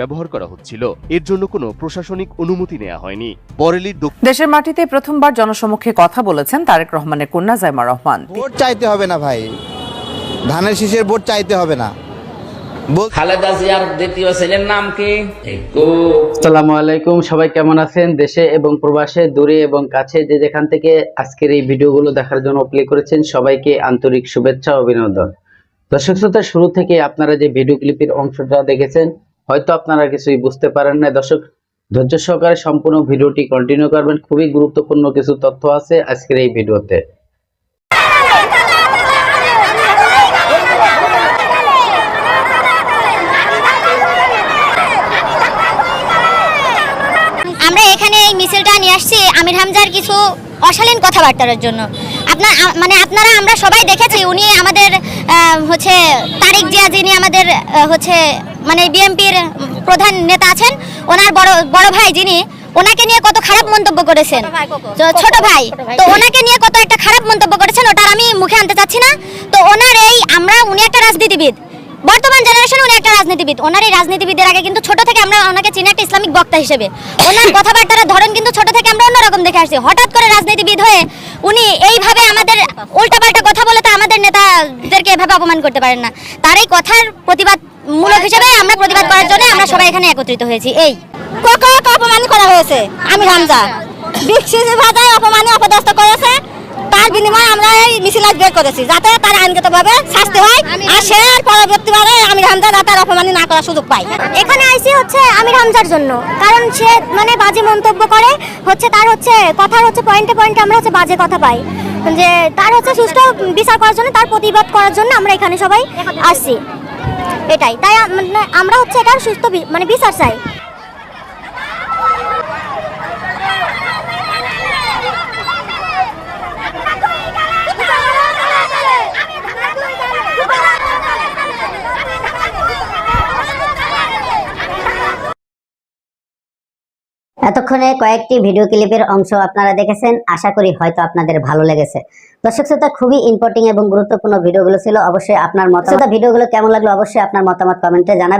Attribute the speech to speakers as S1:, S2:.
S1: ব্যবহার করা হচ্ছিল। এর জন্য কোনো প্রশাসনিক অনুমতি নেওয়া হয়নি। বরেলির
S2: দেশের মাটিতে প্রথমবার জনসমক্ষে কথা বলেছেন তারেক রহমানের কন্যা জাইমা রহমান।
S3: ভোট চাইতে হবে না ভাই। ধানের শীষের ভোট চাইতে হবে না।
S4: খালেদা জিয়ার দ্বিতীয় ছেলের নাম কি?
S5: আসসালামু আলাইকুম সবাই কেমন আছেন? দেশে এবং প্রবাসে দূরে এবং কাছে যে যেখান থেকে আজকের এই ভিডিওগুলো দেখার জন্য প্লে করেছেন সবাইকে আন্তরিক শুভেচ্ছা অভিনন্দন। দর্শক শ্রোতা শুরু থেকে আপনারা যে ভিডিও ক্লিপের অংশটা দেখেছেন হয়তো আপনারা কিছুই বুঝতে পারেন না দর্শক, ধৈর্য সহকারে সম্পূর্ণ ভিডিওটি কন্টিনিউ করবেন। খুবই গুরুত্বপূর্ণ কিছু তথ্য আছে আজকের এই ভিডিওতে।
S6: আমরা এখানে এই মিছিলটা নিয়ে আসছি আমির হামজার কিছু অশালীন কথাবার্তার জন্য। আপনার মানে আপনারা, আমরা সবাই দেখেছি, উনি আমাদের হচ্ছে তারিক জিয়া যিনি আমাদের হচ্ছে মানে বিএনপির প্রধান নেতা আছেন ওনার বড় বড় ভাই যিনি ওনাকে নিয়ে কত খারাপ মন্তব্য করেছেন। ছোট ভাই তো ওনাকে নিয়ে কত একটা খারাপ মন্তব্য করেছেন ওটার আমি মুখে আনতে চাচ্ছি না। তো ওনার এই আমরা উনি একটা রাজনীতিবিদ। বর্তমান জেনারেশন উনি একটা রাজনীতিবিদ। ওনার এই রাজনীতিবিদের আগে কিন্তু ছোট থেকে আমরা ওনাকে চিনি একটা ইসলামিক বক্তা হিসেবে। ওনার কথাবার্তার ধরন কিন্তু ছোট থেকে আমরা অন্যরকম দেখে আসছি। হঠাৎ করে রাজনীতিবিদ হয়ে উনি এইভাবে আমাদের উল্টাপাল্টা কথা বলে তো আমাদের নেতাদেরকে এভাবে অপমান করতে পারেন না। তার এই কথার প্রতিবাদ মূলক হিসেবে আমরা প্রতিবাদ করার জন্য আমরা সবাই এখানে একত্রিত হয়েছি। এই।
S7: কোকে অপমান করা হয়েছে? আমির হামজা। বিক্ষিত ভাষায় অপমানে অপদস্থ করেছে তার বিনিময়ে আমরা এই মিছিল আজ বের করেছি যাতে তার আইনগতভাবে শাস্তি হয় আর সে আর পরবর্তীবারে আমির হামজা যাতে আর অপমানি না করার সুযোগ পায়।
S6: এখানে আইসি হচ্ছে আমির হামজার জন্য কারণ সে মানে বাজে মন্তব্য করে হচ্ছে তার হচ্ছে কথার হচ্ছে পয়েন্টে পয়েন্টে আমরা হচ্ছে বাজে কথা পাই। যে তার হচ্ছে সুষ্ঠু বিচার করার জন্য তার প্রতিবাদ করার জন্য আমরা এখানে সবাই আসছি। এটাই তাই মানে আমরা হচ্ছে এটার সুস্থ মানে বিচার চাই।
S8: এতক্ষণে কয়েকটি ভিডিও ক্লিপের অংশ আপনারা দেখেছেন। আশা করি হয়তো আপনাদের ভালো লেগেছে। দর্শক শ্রোতা, খুবই ইম্পর্টিং এবং গুরুত্বপূর্ণ ভিডিওগুলো ছিল। অবশ্যই আপনার মতামত ভিডিওগুলো কেমন লাগল অবশ্যই আপনার মতামত কমেন্টে জানাবেন।